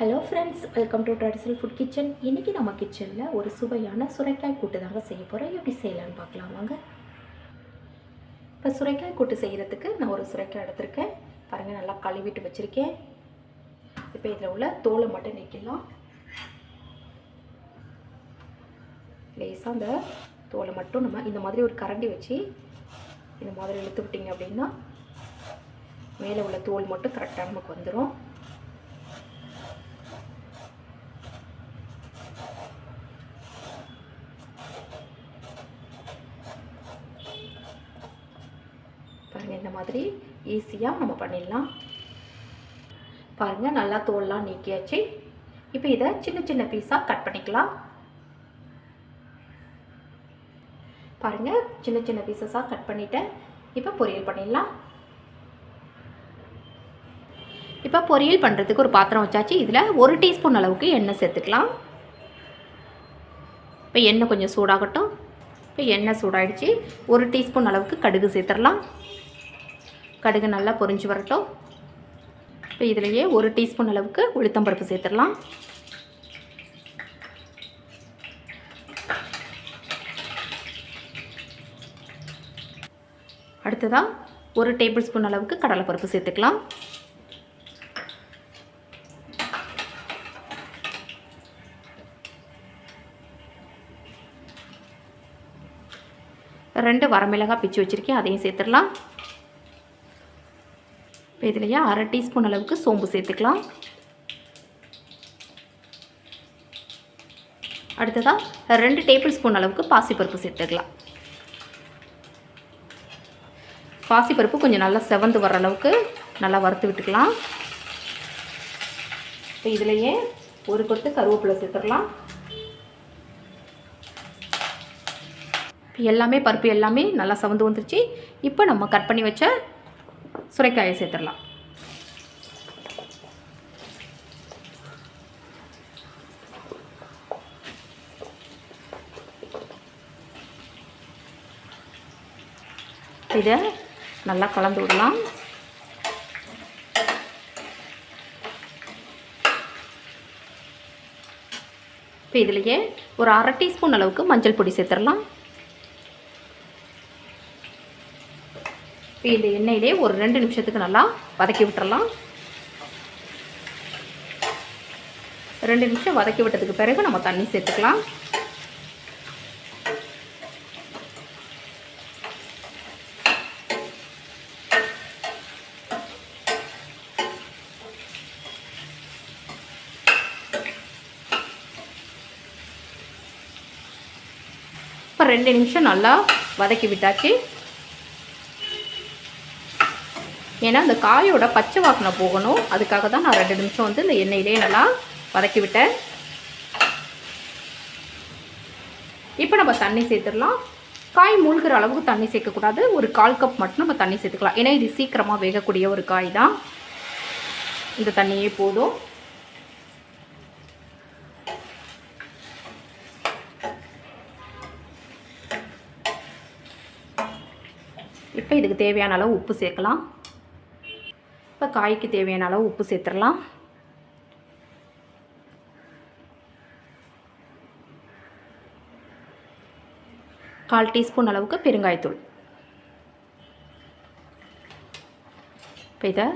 Hello friends welcome to traditional food kitchen இன்றைக்கி நம்ம கிச்சனில் ஒரு சுவையான சுரைக்காய் கூட்டு தாங்க செய்ய போகிறோம் எப்படி செய்யலான்னு பார்க்கலாம் வாங்க. இப்போ சுரைக்காய் கூட்டு செய்கிறதுக்கு நான் ஒரு சுரைக்காய் எடுத்திருக்கேன். பாருங்கள் நல்லா கழுவிட்டு வச்சுருக்கேன். இப்போ இதில் உள்ள தோலை மட்டும் நிற்கலாம் லேசாக அந்த தோலை மட்டும் நம்ம இந்த மாதிரி ஒரு கரண்டி வச்சு இந்த மாதிரி இழுத்து விட்டிங்க அப்படின்னா மேலே உள்ள தோல் மட்டும் கரெக்டாக நமக்கு வந்துடும் பாருங்கள் இந்த மாதிரி ஈஸியாக நம்ம பண்ணிடலாம். பாருங்கள் நல்லா தோல்லாம் நீக்கியாச்சு. இப்போ இதை சின்ன சின்ன பீஸாக கட் பண்ணிக்கலாம். பாருங்கள் சின்ன சின்ன பீசஸாக கட் பண்ணிவிட்டேன் இப்போ பொரியல் பண்ணிடலாம். இப்போ பொரியல் பண்ணுறதுக்கு ஒரு பாத்திரம் வச்சாச்சு. இதில் ஒரு டீஸ்பூன் அளவுக்கு எண்ணெய் சேர்த்துக்கலாம். இப்போ எண்ணெய் கொஞ்சம் சூடாகட்டும். இப்போ எண்ணெய் சூடாயிடுச்சு. ஒரு டீஸ்பூன் அளவுக்கு கடுகு சேர்த்துடலாம். கடுகு நல்லா பொரிஞ்சு வரட்டும். இப்போ இதிலையே ஒரு டீஸ்பூன் அளவுக்கு உளுத்தம்பருப்பு சேர்த்துடலாம். அடுத்ததாக ஒரு டேபிள் ஸ்பூன் அளவுக்கு கடலைப்பருப்பு சேர்த்துக்கலாம். ரெண்டு வரமிளகாய் பிச்சு வச்சுருக்கேன் அதையும் சேர்த்துடலாம். இப்போ இதுலையே அரை டீஸ்பூன் அளவுக்கு சோம்பு சேர்த்துக்கலாம். அடுத்ததாக ரெண்டு டேபிள் ஸ்பூன் அளவுக்கு பாசிப்பருப்பு சேர்த்துக்கலாம். பாசிப்பருப்பு கொஞ்சம் நல்லா செவந்து வர அளவுக்கு நல்லா வறுத்து விட்டுக்கலாம். இப்போ இதுலையே ஒரு கொத்து கருவேப்பிலை சேர்த்துக்கலாம் இப்போ எல்லாமே பருப்பு எல்லாமே நல்லா சவந்து வந்துருச்சு. இப்போ நம்ம கட் பண்ணி வச்ச சுரைக்காயை சேர்த்துடலாம். இதை நல்லா கலந்து விடலாம். இப்போ இதுலேயே ஒரு அரை டீஸ்பூன் அளவுக்கு மஞ்சள் பொடி சேர்த்துடலாம். இப்போ இந்த எண்ணெயிலே ஒரு ரெண்டு நிமிஷத்துக்கு நல்லா வதக்கி விட்டுறலாம். ரெண்டு நிமிஷம் வதக்கி விட்டதுக்கு பிறகு நம்ம தண்ணி சேர்த்துக்கலாம். இப்போ ரெண்டு நிமிஷம் நல்லா வதக்கி விட்டாச்சு. ஏன்னா அந்த காயோட பச்சை வாசனை போகணும். அதுக்காக தான் நான் ரெண்டு நிமிஷம் வந்து இந்த எண்ணெயிலே நல்லா வதக்கி விட்டேன் இப்போ நம்ம தண்ணி சேர்த்துடலாம். காய் மூழ்கிற அளவுக்கு தண்ணி சேர்க்கக்கூடாது. ஒரு கால் கப் மட்டும் நம்ம தண்ணி சேர்த்துக்கலாம். ஏன்னா இது சீக்கிரமாக வேகக்கூடிய ஒரு காய் தான். இந்த தண்ணியே போதும். இப்போ இதுக்கு தேவையான அளவு உப்பு சேர்க்கலாம். இப்போ காய்க்கு தேவையான அளவு உப்பு சேர்த்துடலாம். கால் டீஸ்பூன் அளவுக்கு பெருங்காயத்தூள். இப்போ இதை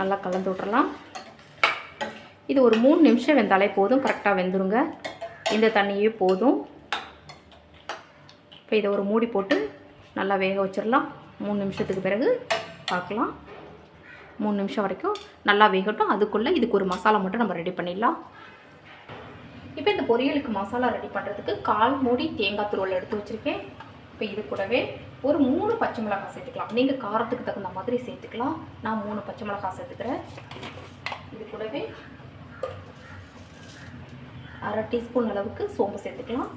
நல்லா கலந்து விட்றலாம் இது ஒரு மூணு நிமிஷம் வெந்தாலே போதும். கரெக்டாக வெந்துருங்க. இந்த தண்ணியே போதும். இப்போ இதை ஒரு மூடி போட்டு நல்லா வேக வச்சிடலாம். மூணு நிமிஷத்துக்கு பிறகு பார்க்கலாம். மூணு நிமிஷம் வரைக்கும் நல்லா வேகட்டும். அதுக்குள்ளே இதுக்கு ஒரு மசாலா மட்டும் நம்ம ரெடி பண்ணிடலாம். இப்போ இந்த பொரியலுக்கு மசாலா ரெடி பண்ணுறதுக்கு கால் மூடி தேங்காய் துருவல் எடுத்து வச்சுருக்கேன். இப்போ இது கூடவே ஒரு மூணு பச்சை மிளகாய் சேர்த்துக்கலாம். நீங்கள் காரத்துக்கு தகுந்த மாதிரி சேர்த்துக்கலாம். நான் மூணு பச்சை மிளகாய் சேர்த்துக்கிறேன். இது கூடவே அரை டீஸ்பூன் அளவுக்கு சோம்பு சேர்த்துக்கலாம்.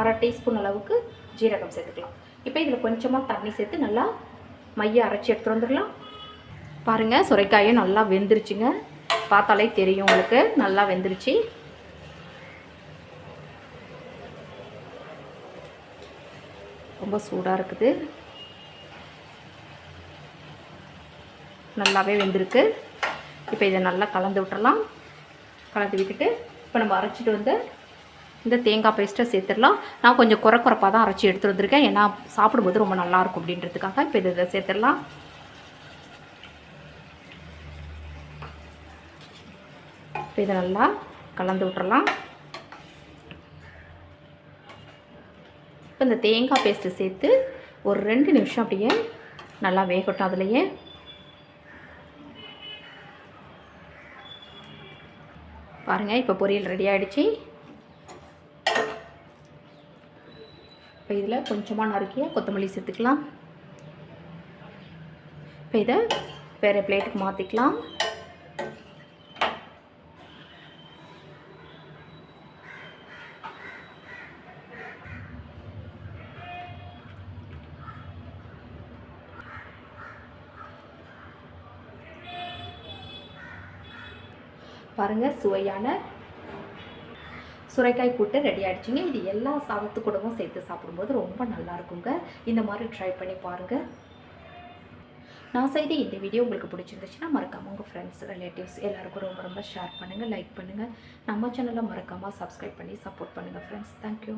அரை டீஸ்பூன் அளவுக்கு ஜீரகம் சேர்த்துக்கலாம். இப்போ இதில் கொஞ்சமாக தண்ணி சேர்த்து நல்லா மைய அரைச்சி எடுத்துகிட்டு வந்துடலாம். பாருங்கள் சுரைக்காயும் நல்லா வெந்துருச்சுங்க. பார்த்தாலே தெரியும் உங்களுக்கு நல்லா வெந்துருச்சு. ரொம்ப சூடாக இருக்குது. நல்லாவே வெந்திருக்கு. இப்போ இதை நல்லா கலந்து விட்டுறலாம் கலந்து விட்டுட்டு இப்போ நம்ம அரைச்சிட்டு வந்து இந்த தேங்காய் பேஸ்ட்டை சேர்த்துடலாம். நான் கொஞ்சம் குறை குறைப்பாக தான் அரைச்சி எடுத்து வந்திருக்கேன். ஏன்னா சாப்பிடும்போது ரொம்ப நல்லாயிருக்கும் அப்படின்றதுக்காக இப்போ இதை இதை சேர்த்துடலாம். இப்போ இதை நல்லா கலந்து விட்டுறலாம். இப்போ இந்த தேங்காய் பேஸ்ட்டு சேர்த்து ஒரு ரெண்டு நிமிஷம் அப்படியே நல்லா வேகட்டும் அதுலேயே. பாருங்கள் இப்போ பொரியல் ரெடி ஆகிடுச்சி இப்போ இதில் கொஞ்சமாக நறுக்கிய கொத்தமல்லி சேர்த்துக்கலாம். இப்போ இதை வேறு பிளேட்டுக்கு மாற்றிக்கலாம். பாருங்கள் சுவையான சுரைக்காய் கூட்டு ரெடி ஆகிடுச்சிங்க இது எல்லா சாதத்து கூடவும் சேர்த்து சாப்பிடும்போது ரொம்ப நல்லா இருக்குங்க இந்த மாதிரி ட்ரை பண்ணி பாருங்கள் நான் செய்த இந்த வீடியோ உங்களுக்கு பிடிச்சிருந்துச்சுன்னா மறக்காமல் உங்கள் ஃப்ரெண்ட்ஸ் ரிலேட்டிவ்ஸ் எல்லாருக்கும் ரொம்ப ரொம்ப ஷேர் பண்ணுங்கள் லைக் பண்ணுங்கள் நம்ம சேனலை மறக்காமல் சப்ஸ்கிரைப் பண்ணி சப்போர்ட் பண்ணுங்கள் ஃப்ரெண்ட்ஸ் தேங்க்யூ